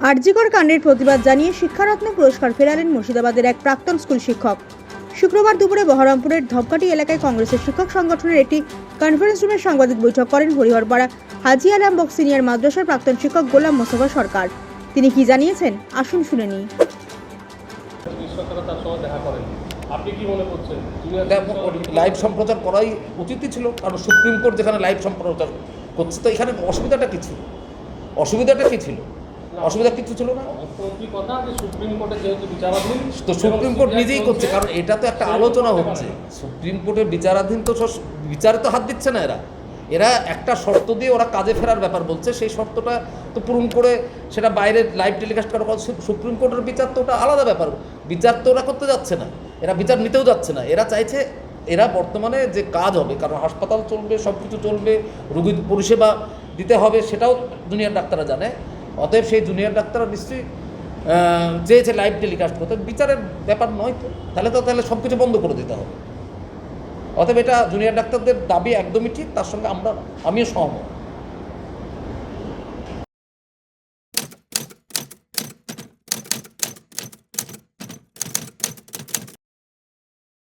আরজিকর কাণ্ডের প্রতিবাদ জানিয়ে শিক্ষারত্ন পুরস্কার ফেরালেন মুর্শিদাবাদের এক প্রাক্তন স্কুল শিক্ষক। শুক্রবার দুপুরে বহরমপুরের ধপকাটি এলাকায় কংগ্রেসের শিক্ষক সংগঠনের একটি কনফারেন্স রুমে সাংবাদিক বৈঠক করেন হরিহরপাড়া হাজি আলামবক সিনিয়র মাদ্রাসার প্রাক্তন শিক্ষক গোলাম মোস্তফা সরকার। তিনি কি জানিয়েছেন? আসুন শুনে নিই। চিকিৎসকরা তার সঙ্গে দেখা করেন আপনি কি মনে করছেন? জুনিয়র লাইভ সম্প্রচার করাই উচিতই ছিল কারণ সুপ্রিম কোর্ট যেখানে লাইভ সম্প্রচার করছে তো এখানে অসুবিধাটা কি ছিল? অসুবিধাটা কি ছিল? অসুবিধা কিছু ছিল না? তো সুপ্রিম কোর্ট নিজেই করছে, কারণ এটা তো একটা আলোচনা হচ্ছে। সুপ্রিম কোর্টের বিচারাধীন তো বিচারে তো হাত দিচ্ছে না এরা। এরা একটা শর্ত দিয়ে ওরা কাজে ফেরার ব্যাপার বলছে, সেই শর্তটা তো পূরণ করে সেটা বাইরে লাইভ টেলিকাস্ট করার কথা সুপ্রিম কোর্টের বিচার তো ওটা আলাদা ব্যাপার। বিচার তো ওরা করতে যাচ্ছে না। এরা বিচার নিতেও যাচ্ছে না। এরা চাইছে এরা বর্তমানে যে কাজ হবে, কারণ হাসপাতাল চলবে সব কিছু চলবে রোগী পরিষেবা দিতে হবে, সেটাও দুনিয়ার ডাক্তাররা জানে। অতএব সেই জুনিয়র ডাক্তাররা নিশ্চয়ই চেয়েছে লাইভ টেলিকাস্ট করতে। বিচারের ব্যাপার নয় তো। তাহলে তো তাহলে সব কিছু বন্ধ করে দিতে হবে। অতএব এটা জুনিয়র ডাক্তারদের দাবি একদমই ঠিক, তার সঙ্গে আমরা, আমিও সহমত।